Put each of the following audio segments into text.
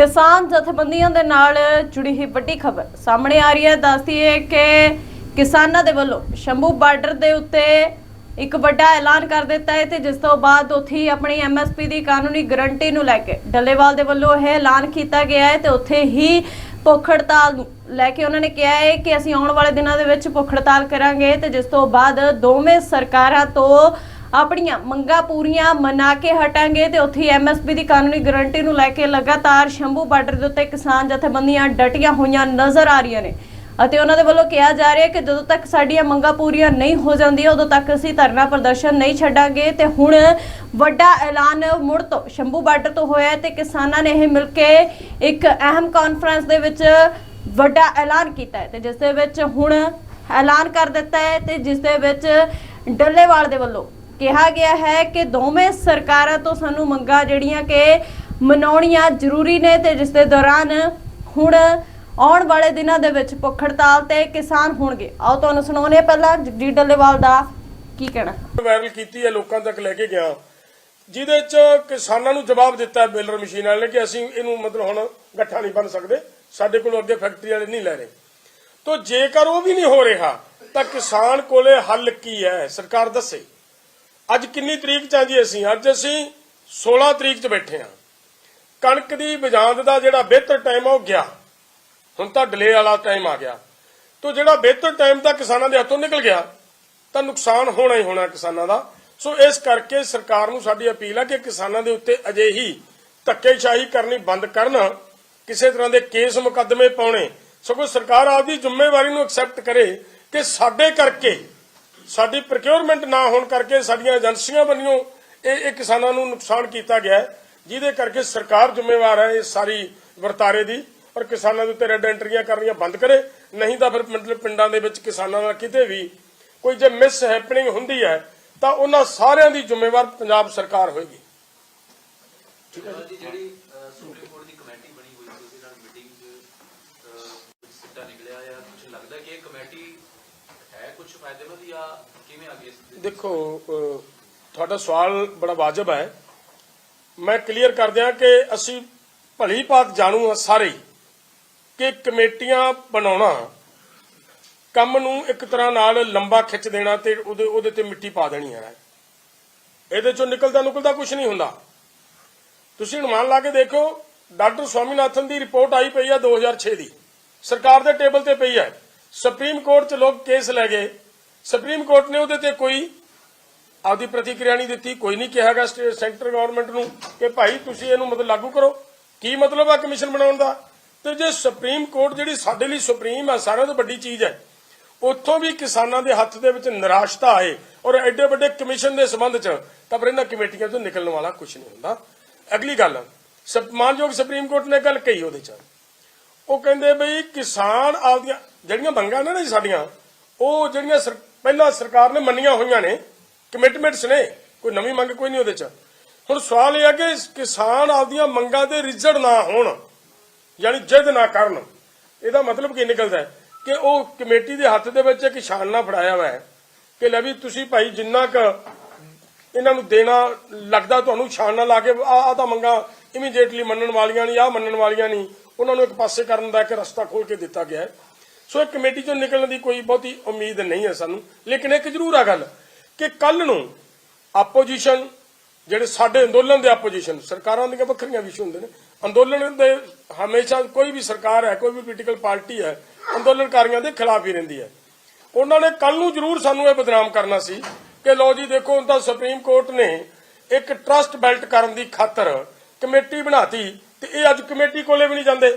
ਕਿਸਾਨ ਜਥੇਬੰਦੀਆਂ ਦੇ ਨਾਲ ਜੁੜੀ ਹੋਈ ਵੱਡੀ ਖਬਰ ਸਾਹਮਣੇ ਆ ਰਹੀ ਹੈ। ਦੱਸਦੀ ਹੈ ਕਿ ਕਿਸਾਨਾਂ ਦੇ ਵੱਲੋਂ ਸ਼ੰਭੂ ਬਾਰਡਰ ਦੇ ਉੱਤੇ ਇੱਕ ਵੱਡਾ ਐਲਾਨ ਕਰ ਦਿੱਤਾ ਹੈ ਤੇ ਜਿਸ ਤੋਂ ਬਾਅਦ ਉੱਥੇ ਹੀ ਆਪਣੀ ਐਮਐਸਪੀ ਦੀ ਕਾਨੂੰਨੀ ਗਰੰਟੀ ਨੂੰ ਲੈ ਕੇ ਡੱਲੇਵਾਲ ਦੇ ਵੱਲੋਂ ਇਹ ਐਲਾਨ ਕੀਤਾ ਗਿਆ ਹੈ ਤੇ ਉੱਥੇ ਹੀ ਭੁੱਖ ਹੜਤਾਲ ਨੂੰ ਲੈ ਕੇ ਉਹਨਾਂ ਨੇ ਕਿਹਾ ਹੈ ਕਿ ਅਸੀਂ ਆਉਣ ਵਾਲੇ ਦਿਨਾਂ ਦੇ ਵਿੱਚ ਭੁੱਖ ਹੜਤਾਲ ਕਰਾਂਗੇ ਤੇ ਜਿਸ ਤੋਂ ਬਾਅਦ ਦੋਵੇਂ ਸਰਕਾਰਾਂ ਤੋਂ ਆਪਣੀਆਂ ਮੰਗਾਂ ਪੂਰੀਆਂ ਮਨਾ ਕੇ ਹਟਾਂਗੇ ਤੇ ਉੱਥੇ ਐਮਐਸਪੀ ਦੀ ਕਾਨੂੰਨੀ ਗਰੰਟੀ ਨੂੰ ਲੈ ਕੇ ਲਗਾਤਾਰ ਸ਼ੰਭੂ ਬਾਰਡਰ ਦੇ ਉੱਤੇ ਕਿਸਾਨ ਜਥੇਬੰਦੀਆਂ ਡਟੀਆਂ ਹੋਈਆਂ ਨਜ਼ਰ ਆ ਰਹੀਆਂ ਨੇ। ਅਤੇ ਉਹਨਾਂ ਦੇ ਵੱਲੋਂ ਕਿਹਾ ਜਾ ਰਿਹਾ ਹੈ ਕਿ ਜਦੋਂ ਤੱਕ ਸਾਡੀਆਂ ਮੰਗਾਂ ਪੂਰੀਆਂ ਨਹੀਂ ਹੋ ਜਾਂਦੀਆਂ, ਉਦੋਂ ਤੱਕ ਅਸੀਂ ਧਰਨਾ ਪ੍ਰਦਰਸ਼ਨ ਨਹੀਂ ਛੱਡਾਂਗੇ। ਤੇ ਹੁਣ ਵੱਡਾ ਐਲਾਨ ਮੁੜ ਤੋਂ ਸ਼ੰਭੂ ਬਾਰਡਰ ਤੋਂ ਹੋਇਆ ਹੈ ਤੇ ਕਿਸਾਨਾਂ ਨੇ ਇਹ ਮਿਲ ਕੇ ਇੱਕ ਅਹਿਮ ਕਾਨਫਰੰਸ ਦੇ ਵਿੱਚ ਵੱਡਾ ਐਲਾਨ ਕੀਤਾ ਹੈ। ਤੇ ਜਿਸ ਦੇ ਵਿੱਚ ਹੁਣ ਐਲਾਨ ਕਰ ਦਿੱਤਾ ਹੈ ਤੇ ਜਿਸ ਦੇ ਵਿੱਚ ਡੱਲੇਵਾਲ ਦੇ ਵੱਲੋਂ ਕਿਹਾ ਗਿਆ ਹੈ ਕਿ ਦੋਵੇਂ ਸਰਕਾਰਾਂ ਤੋਂ ਸਾਨੂੰ ਮੰਗਾਂ ਜਿਹੜੀਆਂ ਕਿ ਮਨਾਉਣੀਆਂ ਜ਼ਰੂਰੀ ਨੇ ਤੇ ਜਿਸ ਦੇ ਦੌਰਾਨ ਹੁਣ ਆਉਣ ਵਾਲੇ ਦਿਨਾਂ ਦੇ ਵਿੱਚ ਭੁੱਖ ਹੜਤਾਲ ਤੇ ਕਿਸਾਨ ਹੋਣਗੇ। ਆਓ ਤੁਹਾਨੂੰ ਸੁਣਾਉਂਦੇ ਪਹਿਲਾਂ ਜਗਜੀਤ ਡੱਲੇਵਾਲ ਦਾ ਕੀ ਕਹਿਣਾ। ਵਾਇਰਲ ਕੀਤੀ ਹੈ, ਲੋਕਾਂ ਤੱਕ ਲੈ ਕੇ ਗਿਆ। ਜਿਹਦੇ ਚ ਕਿਸਾਨਾਂ ਨੂੰ ਜਵਾਬ ਦਿੱਤਾ ਬੇਲਰ ਮਸ਼ੀਨ ਵਾਲੇ ਨੇ ਕਿ ਅਸੀਂ ਇਹਨੂੰ ਮਤਲਬ ਹੁਣ ਗੱਠਾ ਨਹੀਂ ਬਣ ਸਕਦੇ, ਸਾਡੇ ਕੋਲ ਅੱਗੇ ਫੈਕਟਰੀ ਵਾਲੇ ਨਹੀਂ ਲੈ ਰਹੇ। ਤੋਂ ਜੇਕਰ ਉਹ ਵੀ ਨਹੀਂ ਹੋ ਰਿਹਾ, ਤਾਂ ਕਿਸਾਨ ਕੋਲੇ ਹੱਲ ਕੀ ਹੈ? ਸਰਕਾਰ ਦੱਸੇ। ਅੱਜ ਕਿੰਨੀ ਤਰੀਕ ਚ ਜੀ ਅਸੀਂ? ਅੱਜ ਅਸੀਂ 16 ਤਰੀਕ ਚ ਬੈਠੇ ਹਾਂ। ਕਣਕ ਦੀ ਬਜਾਂਦ ਦਾ ਜਿਹੜਾ ਬਿਹਤਰ ਟਾਈਮ ਆ ਉਹ ਗਿਆ। ਹੁਣ ਤਾਂ ਡਿਲੇ ਵਾਲਾ ਟਾਈਮ ਆ ਗਿਆ। ਤੋਂ ਜਿਹੜਾ ਬਿਹਤਰ ਟਾਈਮ ਤਾਂ ਕਿਸਾਨਾਂ ਦੇ ਹੱਥੋਂ ਨਿਕਲ ਗਿਆ, ਤਾਂ ਨੁਕਸਾਨ ਹੋਣਾ ਹੀ ਹੋਣਾ ਕਿਸਾਨਾਂ ਦਾ। ਸੋ ਇਸ ਕਰਕੇ ਸਰਕਾਰ ਨੂੰ ਸਾਡੀ ਅਪੀਲ ਹੈ ਕਿ ਕਿਸਾਨਾਂ ਦੇ ਉੱਤੇ ਅਜੇ ਹੀ ਧੱਕੇਸ਼ਾਹੀ ਕਰਨੀ ਬੰਦ ਕਰਨ। ਕਿਸੇ ਤਰ੍ਹਾਂ ਦੇ ਕੇਸ ਮੁਕੱਦਮੇ ਪਾਉਣੇ। ਸਗੋਂ ਸਰਕਾਰ ਆਪਦੀ ਜ਼ਿੰਮੇਵਾਰੀ ਨੂੰ ਐਕਸੈਪਟ ਕਰੇ ਕਿ ਸਾਡੇ ਕਰਕੇ ਸਾਡੀ ਪ੍ਰੋਕਿਉਰਮੈਂਟ ਨਾ ਹੋਣ ਕਰਕੇ ਸਾਡੀਆਂ ਏਜੰਸੀਆਂ ਵੱਲੋਂ ਇਹ ਇਹ ਕਿਸਾਨਾਂ ਨੂੰ ਨੁਕਸਾਨ ਕੀਤਾ ਗਿਆ ਜਿਹਦੇ ਕਰਕੇ ਸਰਕਾਰ ਜ਼ਿੰਮੇਵਾਰ ਹੈ ਇਸ ਸਾਰੀ ਵਰਤਾਰੇ ਦੀ ਔਰ ਕਿਸਾਨਾਂ ਦੇ ਉੱਤੇ ਰੈੱਡ ਐਂਟਰੀਆਂ ਕਰਨੀਆਂ ਬੰਦ ਕਰੇ। ਨਹੀਂ ਤਾਂ ਫਿਰ ਮਤਲਬ ਪਿੰਡਾਂ ਦੇ ਵਿੱਚ ਕਿਸਾਨਾਂ ਨਾਲ ਕਿਤੇ ਵੀ ਕੋਈ ਜੇ ਮਿਸ ਹੈਪਨਿੰਗ ਹੁੰਦੀ ਹੈ, ਤਾਂ ਉਹਨਾਂ ਸਾਰਿਆਂ ਦੀ ਜ਼ਿੰਮੇਵਾਰ ਪੰਜਾਬ ਸਰਕਾਰ ਹੋਏਗੀ। ਜੀ ਜਿਹੜੀ ਅਹ, ਸੁਪਰੀਮ ਕੋਰਟ ਦੀ ਕਮੇਟੀ ਬਣੀ ਹੋਈ ਸੀ ਉਹਦੇ ਨਾਲ ਮੀਟਿੰਗ 'ਚ ਅਹ, ਕੁਝ ਸਿੱਟਾ ਨਿਕਲਿਆ ਜਾਂ ਕੁਝ ਲੱਗਦਾ ਕਿ ਇਹ ਕਮੇਟੀ ਹੈ ਕੁਝ ਫਾਇਦੇਮੰਦ ਜਾਂ ਕਿਵੇਂ ਅੱਗੇ ਇਸ ਦੇ ਦੇਖੋ ਤੁਹਾਡਾ ਸਵਾਲ ਬੜਾ ਵਾਜਬ ਹੈ। ਮੈਂ ਕਲੀਅਰ ਕਰ ਦਿਆਂ ਕਿ ਅਸੀਂ ਭਲੀ ਭਾਤ ਜਾਣੂ ਹਾਂ ਸਾਰੇ ਕਿ ਕਮੇਟੀਆਂ ਬਣਾਉਣਾ, ਕੰਮ ਨੂੰ ਇੱਕ ਤਰ੍ਹਾਂ ਨਾਲ ਲੰਬਾ ਖਿੱਚ ਦੇਣਾ ਤੇ ਉਹਦੇ ਉਹਦੇ ਤੇ ਮਿੱਟੀ ਪਾ ਦੇਣੀ ਹੈ। ਇਹਦੇ ਚੋਂ ਨਿਕਲਦਾ ਨਿਕਲਦਾ ਕੁਝ ਨਹੀਂ ਹੁੰਦਾ। ਤੁਸੀਂ ਅਨੁਮਾਨ ਲਾ ਕੇ ਦੇਖੋ, ਡਾਕਟਰ ਸਵਾਮੀਨਾਥਨ ਦੀ ਰਿਪੋਰਟ ਆਈ ਪਈ ਆ 2006 ਦੀ। ਸਰਕਾਰ ਦੇ ਟੇਬਲ ਤੇ ਪਈ ਹੈ। ਸੁਪਰੀਮ ਕੋਰਟ 'ਚ ਲੋਕ ਕੇਸ ਲੈ ਗਏ। ਸੁਪਰੀਮ ਕੋਰਟ ਨੇ ਉਹਦੇ ਤੇ ਕੋਈ ਆਪਦੀ ਪ੍ਰਤੀਕਿਰਿਆ ਨਹੀਂ ਦਿੱਤੀ, ਕੋਈ ਨਹੀਂ ਕਿਹਾਗਾ ਸੈਂਟਰ ਗਵਰਨਮੈਂਟ ਨੂੰ ਕਿ ਭਾਈ ਤੁਸੀਂ ਇਹਨੂੰ ਮਤਲਬ ਲਾਗੂ ਕਰੋ। ਕੀ ਮਤਲਬ ਆ ਕਮਿਸ਼ਨ ਬਣਾਉਣ ਦਾ? ਤੇ ਜੇ ਸੁਪਰੀਮ ਕੋਰਟ ਜਿਹੜੀ ਸਾਡੇ ਲਈ ਸੁਪਰੀਮ ਆ, ਸਾਰਿਆਂ ਤੋਂ ਵੱਡੀ ਚੀਜ਼ ਹੈ, ਉੱਥੋਂ ਵੀ ਕਿਸਾਨਾਂ ਦੇ ਹੱਥ ਦੇ ਵਿੱਚ ਨਿਰਾਸ਼ਤਾ ਆਏ ਔਰ ਐਡੇ ਵੱਡੇ ਕਮਿਸ਼ਨ ਦੇ ਸੰਬੰਧ 'ਚ, ਤਾਂ ਫਿਰ ਇਹਨਾਂ ਕਮੇਟੀਆਂ ਤੋਂ ਨਿਕਲਣ ਵਾਲਾ ਕੁਝ ਨਹੀਂ ਹੁੰਦਾ। ਅਗਲੀ ਗੱਲ ਮਾਨਯੋਗ ਸੁਪਰੀਮ ਕੋਰਟ ਨੇ ਗੱਲ ਕਹੀ ਉਹਦੇ 'ਚ। ਉਹ ਕਹਿੰਦੇ ਬਈ ਕਿਸਾਨ ਆਪਦੀਆਂ, ਜਿਹੜੀਆਂ ਮੰਗਾਂ ਨੇ ਨਾ ਸਾਡੀਆਂ, ਉਹ ਜਿਹੜੀਆਂ ਪਹਿਲਾਂ ਸਰਕਾਰ ਨੇ ਮੰਨੀਆਂ ਹੋਈਆਂ ਨੇ ਕਮਿਟਮੈਂਟਸ ਨੇ, ਕੋਈ ਨਵੀਂ ਮੰਗ ਕੋਈ ਨਹੀਂ ਉਹਦੇ 'ਚ। ਹੁਣ ਸਵਾਲ ਇਹ ਹੈ ਕਿ ਕਿਸਾਨ ਆਪਦੀਆਂ ਮੰਗਾਂ ਤੇ ਰਿਜੜ ਨਾ ਹੋਣ, ਯਾਨੀ ਜਿੱਦ ਨਾ ਕਰਨ। ਇਹਦਾ ਮਤਲਬ ਕੀ ਨਿਕਲਦਾ ਕਿ ਉਹ ਕਮੇਟੀ ਦੇ ਹੱਥ ਦੇ ਵਿੱਚ ਇੱਕ ਛਾਨਣਾ ਫੜਾਇਆ ਹੋਇਆ ਹੈ ਕਿ ਲੈ ਵੀ ਤੁਸੀਂ ਭਾਈ ਜਿੰਨਾ ਕ ਇਹਨਾਂ ਨੂੰ ਦੇਣਾ ਲੱਗਦਾ ਤੁਹਾਨੂੰ ਛਾਨਣਾ ਲਾ ਕੇ ਆ ਆ ਤਾਂ ਮੰਗਾ ਇਮੀਡੀਏਟਲੀ ਮੰਨਣ ਵਾਲੀਆਂ ਨਹੀਂ ਆ ਮੰਨਣ ਵਾਲੀਆਂ ਨਹੀਂ। ਉਹਨਾਂ ਨੂੰ ਇੱਕ ਪਾਸੇ ਕਰਨ ਦਾ ਇੱਕ ਰਸਤਾ ਖੋਲ ਕੇ ਦਿੱਤਾ ਗਿਆ ਹੈ। ਸੋ ਇਹ ਕਮੇਟੀ ਚੋਂ ਨਿਕਲਣ ਦੀ ਕੋਈ ਬਹੁਤੀ ਉਮੀਦ ਨਹੀਂ ਹੈ ਸਾਨੂੰ। ਲੇਕਿਨ ਇੱਕ ਜ਼ਰੂਰ ਆ ਗੱਲ ਕਿ ਕੱਲ ਨੂੰ ਆਪੋਜੀਸ਼ਨ, ਜਿਹੜੇ ਸਾਡੇ ਅੰਦੋਲਨ ਦੇ ਆਪੋਜੀਸ਼ਨ, ਸਰਕਾਰਾਂ ਦੀਆਂ ਵੱਖਰੀਆਂ ਵਿਸ਼ੇ ਹੁੰਦੇ ਨੇ। ਅੰਦੋਲਨ ਦੇ ਹਮੇਸ਼ਾ ਕੋਈ ਵੀ ਸਰਕਾਰ ਹੈ, ਕੋਈ ਵੀ ਪੋਲੀਟੀਕਲ ਪਾਰਟੀ ਹੈ, ਅੰਦੋਲਨਕਾਰੀਆਂ ਦੇ ਖਿਲਾਫ ਹੀ ਰਹਿੰਦੀ ਹੈ। ਉਹਨਾਂ ਨੇ ਕੱਲ ਨੂੰ ਜ਼ਰੂਰ ਸਾਨੂੰ ਇਹ ਬਦਨਾਮ ਕਰਨਾ ਸੀ ਕਿ ਲਓ ਜੀ, ਦੇਖੋ, ਹੁਣ ਤਾਂ ਸੁਪਰੀਮ ਕੋਰਟ ਨੇ ਇੱਕ ਟਰਸਟ ਬਿਲਟ ਕਰਨ ਦੀ ਖਾਤਰ ਕਮੇਟੀ ਬਣਾਤੀ ਤੇ ਇਹ ਅੱਜ ਕਮੇਟੀ ਕੋਲੇ ਵੀ ਨਹੀਂ ਜਾਂਦੇ।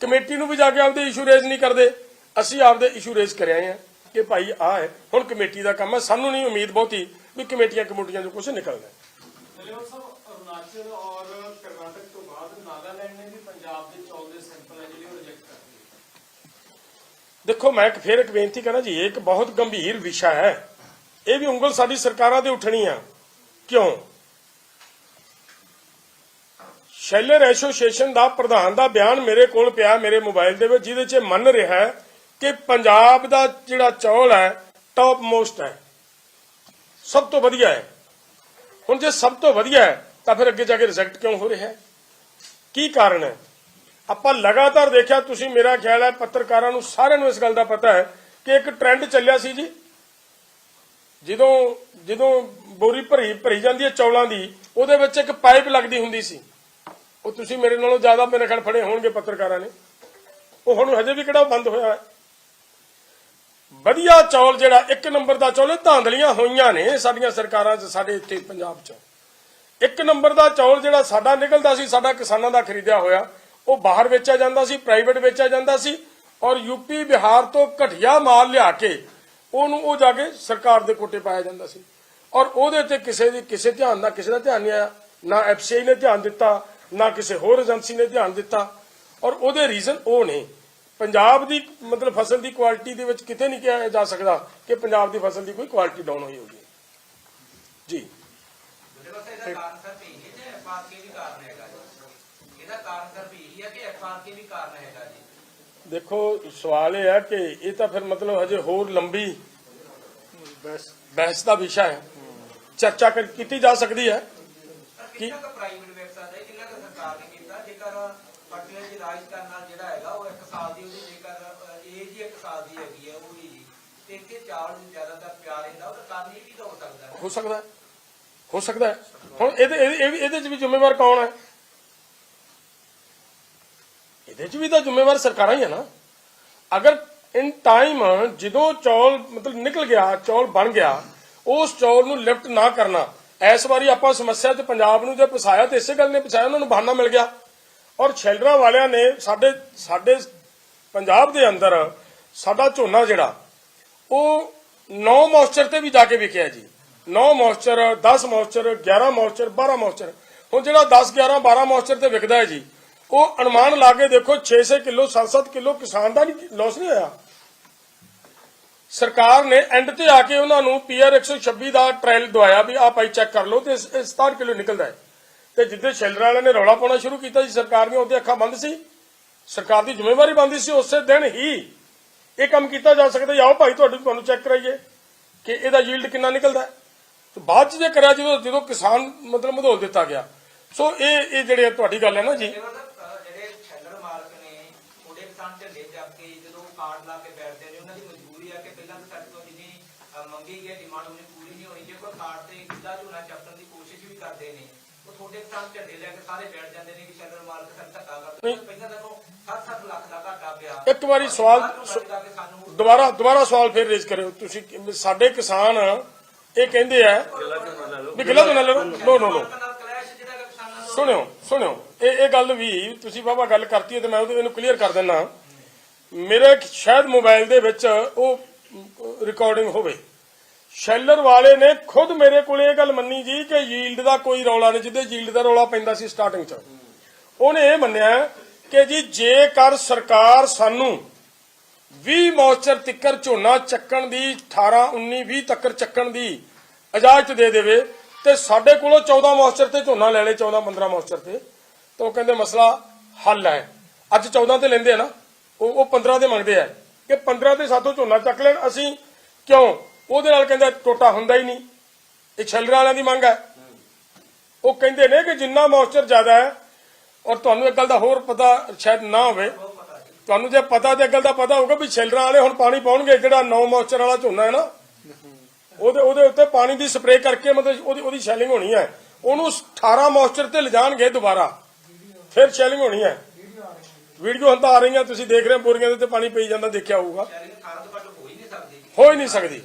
ਕਮੇਟੀ ਨੂੰ ਵੀ ਜਾ ਕੇ ਆਪਦੇ ਇਸ਼ੂ ਰੇਜ਼ ਨਹੀਂ ਕਰਦੇ। ਅਸੀਂ ਆਪਦੇ ਇਸ਼ੂ ਰੇਜ਼ ਕਰ ਆਏ ਹਾਂ ਕਿ ਭਾਈ ਆ ਹੈ ਹੁਣ ਕਮੇਟੀ ਦਾ ਕੰਮ ਹੈ ਸਾਨੂੰ ਨਹੀਂ ਉਮੀਦ ਬਹੁਤੀ ਵੀ ਕਮੇਟੀਆਂ ਕਮੇਟੀਆਂ ਜੋ ਕੁਝ ਨਿਕਲਦਾ ਤੋਂ ਦੇਖੋ ਮੈਂ ਇੱਕ ਫੇਰ ਇੱਕ ਬੇਨਤੀ ਕਰਾਂ ਜੀ ਇਹ ਇੱਕ ਬਹੁਤ ਗੰਭੀਰ ਵਿਸ਼ਾ ਹੈ। ਇਹ ਵੀ ਉਂਗਲ ਸਾਡੀ ਸਰਕਾਰਾਂ ਦੇ ਉੱਠਣੀ ਆ। ਕਿਉਂ? ਸ਼ੈਲਰ ਐਸੋਸੀਏਸ਼ਨ ਦਾ ਪ੍ਰਧਾਨ ਦਾ ਬਿਆਨ ਮੇਰੇ ਕੋਲ ਪਿਆ ਮੇਰੇ ਮੋਬਾਈਲ ਦੇ ਵਿੱਚ ਜਿਹਦੇ 'ਚ ਮੰਨ ਰਿਹਾ ਹੈ ਕਿ ਪੰਜਾਬ ਦਾ ਜਿਹੜਾ ਚੌਲ ਹੈ ਟੌਪ ਮੋਸਟ ਹੈ। ਸਭ ਤੋਂ ਵਧੀਆ ਹੈ। ਹੁਣ ਜੇ ਸਭ ਤੋਂ ਵਧੀਆ ਹੈ, ਤਾਂ ਫਿਰ ਅੱਗੇ ਜਾ ਕੇ ਰਿਜੈਕਟ ਕਿਉਂ ਹੋ ਰਿਹਾ ਹੈ? ਕੀ ਕਾਰਨ ਹੈ? ਆਪਾਂ ਲਗਾਤਾਰ ਦੇਖਿਆ, ਤੁਸੀਂ ਮੇਰਾ ਖਿਆਲ ਹੈ, ਪੱਤਰਕਾਰਾਂ ਨੂੰ ਸਾਰਿਆਂ ਨੂੰ ਇਸ ਗੱਲ ਦਾ ਪਤਾ ਹੈ ਕਿ ਇੱਕ ਟ੍ਰੈਂਡ ਚੱਲਿਆ ਸੀ ਜੀ। ਜਦੋਂ ਜਦੋਂ ਬੋਰੀ ਭਰੀ ਭਰੀ ਜਾਂਦੀ ਹੈ ਚੌਲਾਂ ਦੀ, ਉਹਦੇ ਵਿੱਚ ਇੱਕ ਪਾਈਪ ਲੱਗਦੀ ਹੁੰਦੀ ਸੀ। ਉਹ ਤੁਸੀਂ ਮੇਰੇ ਨਾਲੋਂ ਜ਼ਿਆਦਾ ਮੇਰੇ ਖਿਆਲ ਫੜੇ ਹੋਣਗੇ ਪੱਤਰਕਾਰਾਂ ਨੇ। ਉਹ ਹੁਣ ਹਜੇ ਵੀ ਕਿਹੜਾ ਬੰਦ ਹੋਇਆ ਹੈ? ਵਧੀਆ ਚੌਲ ਜਿਹੜਾ ਇੱਕ ਨੰਬਰ ਦਾ ਚੌਲ, ਇਹ ਧਾਂਦਲੀਆਂ ਹੋਈਆਂ ਨੇ ਸਾਡੀਆਂ ਸਰਕਾਰਾਂ 'ਚ, ਸਾਡੇ ਇੱਥੇ ਪੰਜਾਬ 'ਚ। ਇੱਕ ਨੰਬਰ ਦਾ ਚੌਲ ਜਿਹੜਾ ਸਾਡਾ ਨਿਕਲਦਾ ਸੀ, ਸਾਡਾ ਕਿਸਾਨਾਂ ਦਾ ਖਰੀਦਿਆ ਹੋਇਆ, ਉਹ ਬਾਹਰ ਵੇਚਿਆ ਜਾਂਦਾ ਸੀ ਪ੍ਰਾਈਵੇਟ ਵੇਚਿਆ ਜਾਂਦਾ ਸੀ ਔਰ ਯੂਪੀ ਬਿਹਾਰ ਤੋਂ ਘਟੀਆ ਮਾਲ ਲਿਆ ਕੇ ਉਹਨੂੰ ਉਹ ਜਾ ਕੇ ਸਰਕਾਰ ਦੇ ਕੋਟੇ ਪਾਇਆ ਜਾਂਦਾ ਸੀ। ਔਰ ਉਹਦੇ ਤੇ ਕਿਸੇ ਦੀ, ਕਿਸੇ ਧਿਆਨ ਦਾ ਕਿਸੇ ਦਾ ਧਿਆਨ ਨਹੀਂ ਆਇਆ। ਨਾ ਐਫਸੀਆਈ ਨੇ ਧਿਆਨ ਦਿੱਤਾ, ਨਾ ਕਿਸੇ ਹੋਰ ਏਜੰਸੀ ਨੇ ਧਿਆਨ ਦਿੱਤਾ। ਔਰ ਉਹਦੇ ਰੀਜ਼ਨ ਉਹ ਨੇ। ਪੰਜਾਬ ਦੀ ਮਤਲਬ ਫਸਲ ਦੀ ਕੁਆਲਿਟੀ ਦੇ ਵਿੱਚ ਕਿਤੇ ਨਹੀਂ ਕਿਹਾ ਜਾ ਸਕਦਾ ਕਿ ਪੰਜਾਬ ਦੀ ਫਸਲ ਦੀ ਕੋਈ ਕੁਆਲਿਟੀ ਡਾਊਨ ਹੋਈ ਹੋਗੀ ਜੀ। ਉਹਦੇ ਵਾਸਤੇ ਇਹਦਾ ਕਾਰਨ ਸਰ ਇਹੀ ਹੈ ਜਾਂ ਐਫਆਰਕੇ ਵੀ ਕਾਰਨ ਹੈਗਾ ਜੀ? ਇਹਦਾ ਕਾਰਨ ਸਰ ਇਹੀ ਹੈ ਕਿ ਐਫਆਰਕੇ ਵੀ ਕਾਰਨ ਹੈਗਾ ਜੀ? ਦੇਖੋ ਸਵਾਲ ਇਹ ਹੈ ਕਿ ਇਹ ਤਾਂ ਫਿਰ ਮਤਲਬ ਹਜੇ ਹੋਰ ਲੰਬੀ ਬਹਿਸ। ਦਾ ਵਿਸ਼ਾ ਹੈ। ਚਰਚਾ ਕਰ- ਕੀਤੀ ਜਾ ਸਕਦੀ ਹੈ ਕੁ ਪ੍ਰਾਈਵੇਟ ਵੈਬਸਾਈਟ ਹੈ ਕਿੰਨਾ ਕੁ ਸਰਕਾਰ ਨੇ ਕੀਤਾ ਜੇਕਰ ਪਟਨੇ ਕਰਨ ਨਾਲ ਜਿਹੜਾ ਹੈਗਾ, ਉਹ ਇੱਕ ਸਾਲ ਦੀ ਉਹਦੀ ਜੇਕਰ ਏਜ ਹੀ ਇੱਕ ਸਾਲ ਦੀ ਹੈਗੀ ਹੈ ਉਹ ਜੀ। ਤੇ ਇੱਥੇ ਚਾਵਲ ਨੂੰ ਜ਼ਿਆਦਾਤਰ ਪਿਆ ਰਹਿੰਦਾ ਉਹਦਾ ਕਾਰਨ ਇਹ ਵੀ ਤਾਂ ਹੋ ਸਕਦਾ ਹੋ। ਸਕਦਾ ਹੋ। ਸਕਦਾ ਹੁਣ ਇਹਦੇ, ਇਹਦੇ- ਇਹਦੇ 'ਚ ਵੀ ਜ਼ਿੰਮੇਵਾਰ ਕੌਣ ਹੈ? ਇਹਦੇ 'ਚ ਵੀ ਤਾਂ ਜ਼ਿੰਮੇਵਾਰ ਸਰਕਾਰਾਂ ਹੀ ਹੈ ਨਾ। ਅਗਰ ਇਨ ਟਾਈਮ ਜਦੋਂ ਚੌਲ ਮਤਲਬ ਨਿਕਲ ਗਿਆ, ਚੌਲ ਬਣ ਗਿਆ, ਉਸ ਚੌਲ ਨੂੰ ਲਿਫਟ ਨਾ ਕਰਨਾ, ਇਸ ਵਾਰੀ ਆਪਾਂ ਸਮੱਸਿਆ ਤੇ ਪੰਜਾਬ ਨੂੰ ਜੇ ਫਸਾਇਆ ਤੇ ਇਸੇ ਗੱਲ ਨੇ ਫਸਾਇਆ, ਉਹਨਾਂ ਨੂੰ ਬਹਾਨਾ ਮਿਲ ਗਿਆ। ਔਰ ਸ਼ੈਲਰਾਂ ਵਾਲਿਆਂ ਨੇ ਸਾਡੇ ਸਾਡੇ ਪੰਜਾਬ ਦੇ ਅੰਦਰ ਸਾਡਾ ਝੋਨਾ ਜਿਹੜਾ, ਉਹ 9 ਮੌਇਸਚਰ ਤੇ ਵੀ ਜਾ ਕੇ ਵਿਕਿਆ ਜੀ। 9 ਮੌਇਸਚਰ 10 ਮੌਇਸਚਰ 11 ਮੌਇਸਚਰ 12 ਮੌਇਸਚਰ ਹੁਣ ਜਿਹੜਾ 10 11 12 ਮੌਇਸਚਰ ਤੇ ਵਿਕਦਾ ਹੈ ਜੀ, ਉਹ ਅਨੁਮਾਨ ਲਾ ਕੇ ਦੇਖੋ 6-6 ਕਿਲੋ 7-7 ਕਿਲੋ ਕਿਸਾਨ ਦਾ ਨਹੀਂ ਲਾਸ ਨਹੀਂ ਹੋਇਆ। ਸਰਕਾਰ ਨੇ ਐਂਡ ਤੇ ਆ ਕੇ ਉਹਨਾਂ ਨੂੰ ਪੀਆਰ 126 ਦਾ ਟ੍ਰਾਇਲ ਦਵਾਇਆ ਵੀ ਆ ਭਾਈ ਚੈੱਕ ਕਰ ਲਓ ਤੇ 67 ਕਿਲੋ ਨਿਕਲਦਾ ਹੈ। ਤੇ ਜਿੱਦੇ ਸ਼ੈਲਰ ਵਾਲਿਆਂ ਨੇ ਰੌਲਾ ਪਾਉਣਾ ਸ਼ੁਰੂ ਕੀਤਾ ਸੀ, ਸਰਕਾਰ ਦੀਆਂ ਉਹਦੇ ਅੱਖਾਂ ਬੰਦ ਸੀ। ਸਰਕਾਰ ਦੀ ਜ਼ਿੰਮੇਵਾਰੀ ਬੰਦੀ ਸੀ, ਉਸੇ ਦਿਨ ਹੀ ਇਹ ਕੰਮ ਕੀਤਾ ਜਾ ਸਕਦਾ ਆਓ ਭਾਈ, ਤੁਹਾਡੇ ਤੁਹਾਨੂੰ ਚੈੱਕ ਕਰਾਈਏ ਕਿ ਇਹਦਾ ਯੀਲਡ ਕਿੰਨਾ ਨਿਕਲਦਾ ਤੇ ਬਾਅਦ ਚ ਜੇ ਕਰਿਆ ਜਦੋਂ ਜਦੋਂ ਕਿਸਾਨ ਮਤਲਬ ਮਧੋਲ ਦਿੱਤਾ ਗਿਆ। ਸੋ ਇਹ ਇਹ ਜਿਹੜੇ ਤੁਹਾਡੀ ਗੱਲ ਹੈ ਨਾ ਜੀ। ਜਿਹੜੇ ਸ਼ੈਲਰ ਮਾਲਕ ਨੇ ਥੋੜੇ ਕਿਸਾਨ ਝੰਡੇ ਚੱਕ ਕੇ ਜਦੋਂ ਕਾਰਡ ਲਾ ਕੇ ਬੈਠਦੇ ਨੇ, ਉਹਨਾਂ ਦੀ ਮਜਬੂਰੀ ਆ ਕਿ ਪਹਿਲਾਂ ਤਾਂ ਸਾਡੇ ਤੋਂ ਜਿੰਨੀ ਮੰਗੀ ਗਈ ਡਿਮਾਂਡ ਉਹਨੇ ਪੂਰੀ ਨਹੀਂ ਹੋਣੀ। ਜੇ ਕੋਈ ਕਾਰਡ ਤੇ ਕਿੱਦਾਂ ਝੋਨਾ ਚੱਕਣ ਦੀ ਕੋਸ਼ਿਸ਼ ਵੀ ਕਰਦੇ ਨੇ ਉਹ ਥੋੜੇ ਕਿਸਾਨ ਝੰਡੇ ਲੈ ਕੇ ਸਾਰੇ ਬੈਠ ਜਾਂਦੇ ਨੇ ਕਿ ਸ਼ੈਲਰ ਮਾਲਕ ਸਾਨੂੰ ਧੱਕਾ ਕਰਦੇ ਨੇ ਪਹਿਲਾਂ ਤਾਂ 7-7 ਲੱਖ ਦਾ ਘਾਟਾ ਪਿਆ। ਇੱਕ ਵਾਰੀ ਸਵਾਲ ਕੇ ਸਾਨੂੰ ਦੁਬਾਰਾ ਦੁਬਾਰਾ ਸਵਾਲ ਫੇਰ ਰੇਜ਼ ਕਰਿਓ। ਤੁਸੀਂ ਸਾਡੇ ਕਿਸਾਨ ਇਹ ਕਹਿੰਦੇ ਆ ਵੀ ਗਿਲਾ ਤੋਂ ਨਾ ਲੜੋ। ਨੋ ਨੋ ਨੋ ਨਾਲ ਕਲੈਸ਼ ਜਿਹੜਾ ਕਿ ਕਿਸਾਨਾਂ ਨੂੰ ਸੁਣਿਓ ਸੁਣਿਓ। ਇਹ ਇਹ ਗੱਲ ਵੀ ਤੁਸੀਂ ਬਾਬਾ ਗੱਲ ਕਰਤੀ ਹੈ ਤੇ ਮੈਂ ਉਹਦੇ ਇਹਨੂੰ ਕਲੀਅਰ ਕਰ ਦਿੰਦਾ। ਮੇਰੇ ਸ਼ਾਇਦ ਮੋਬਾਈਲ ਦੇ ਵਿੱਚ ਉਹ ਰਿਕਾਰਡਿੰਗ ਹੋਵੇ। ਸ਼ੈਲਰ ਵਾਲੇ ਨੇ ਖੁਦ ਮੇਰੇ ਕੋਲ ਇਹ ਗੱਲ ਮੰਨੀ ਜੀ ਕਿ ਯੀਲਡ ਦਾ ਕੋਈ ਰੌਲਾ ਨਹੀਂ ਜਿੱਦੇ ਯੀਲਡ ਦਾ ਰੌਲਾ ਪੈਂਦਾ ਸੀ ਸਟਾਰਟਿੰਗ 'ਚ। ਉਹਨੇ ਇਹ ਮੰਨਿਆ ਕਿ ਜੀ ਜੇਕਰ ਸਰਕਾਰ ਸਾਨੂੰ 20 ਮੌਚਰ ਤਿੱਕਰ ਝੋਨਾ ਚੱਕਣ ਦੀ 18 19 20 ਤੱਕਰ ਚੱਕਣ ਦੀ ਇਜਾਜ਼ਤ ਦੇ ਦੇਵੇ, ਤੇ ਸਾਡੇ ਕੋਲੋਂ 14 ਮੌਚਰ ਤੇ ਝੋਨਾ ਲੈ ਲੈ 14 15 ਮੌਚਰ ਤੇ, ਤਾਂ ਉਹ ਕਹਿੰਦੇ ਮਸਲਾ ਹੱਲ ਹੈ। ਅੱਜ 14 ਤੇ ਲੈਂਦੇ ਆ ਨਾ, ਉਹ ਉਹ 15 ਤੇ ਮੰਗਦੇ ਆ ਕਿ 15 ਤੇ ਸਾਥੋਂ ਝੋਨਾ ਚੱਕ ਲੈਣ, ਅਸੀਂ ਕਿਉਂ? ਉਹਦੇ ਨਾਲ ਕਹਿੰਦਾ ਟੋਟਾ ਹੁੰਦਾ ਹੀ ਨਹੀਂ। ਇਹ ਛੱਲਰਾਂ ਵਾਲਿਆਂ ਦੀ ਮੰਗ ਹੈ। ਉਹ ਕਹਿੰਦੇ ਨੇ ਕਿ ਜਿੰਨਾ ਮੌਇਸਚਰ ਜ਼ਿਆਦਾ ਹੈ ਔਰ ਤੁਹਾਨੂੰ ਇੱਕ ਗੱਲ ਦਾ ਹੋਰ ਪਤਾ ਸ਼ਾਇਦ ਨਾ ਹੋਵੇ ਤੁਹਾਨੂੰ ਜੇ ਪਤਾ ਤੇ ਗੱਲ ਦਾ ਪਤਾ ਹੋਊਗਾ ਵੀ ਛਿਲਰਾਂ ਵਾਲੇ ਹੁਣ ਪਾਣੀ ਪਾਉਣਗੇ ਜਿਹੜਾ 9 ਮੌਇਸਚਰ ਵਾਲਾ ਝੋਨਾ ਹੈ ਨਾ। ਉਹਦੇ ਉਹਦੇ ਉੱਤੇ ਪਾਣੀ ਦੀ ਸਪਰੇਅ ਕਰਕੇ ਮਤਲਬ ਉਹਦੀ ਉਹਦੀ ਸ਼ੈਲਿੰਗ ਹੋਣੀ ਹੈ। ਉਹਨੂੰ 18 ਮੌਇਸਚਰ ਤੇ ਲਿਜਾਣਗੇ ਦੁਬਾਰਾ। ਫਿਰ ਸ਼ੈਲਿੰਗ ਹੋਣੀ ਹੈ। ਵੀਡੀਓ ਹੁਣ ਤਾਂ ਆ ਰਹੀਆਂ ਤੁਸੀਂ ਦੇਖ ਰਹੇ ਹੋ ਬੋਰੀਆਂ ਦੇ ਉੱਤੇ ਪਾਣੀ ਪਈ ਜਾਂਦਾ ਦੇਖਿਆ ਹੋਊਗਾ। ਸ਼ੈਲਿੰਗ 18 ਤੋਂ ਘੱਟ ਹੋ ਹੀ ਨਹੀਂ ਸਕਦੀ। ਹੋ ਹੀ ਨਹੀਂ ਸਕਦੀ।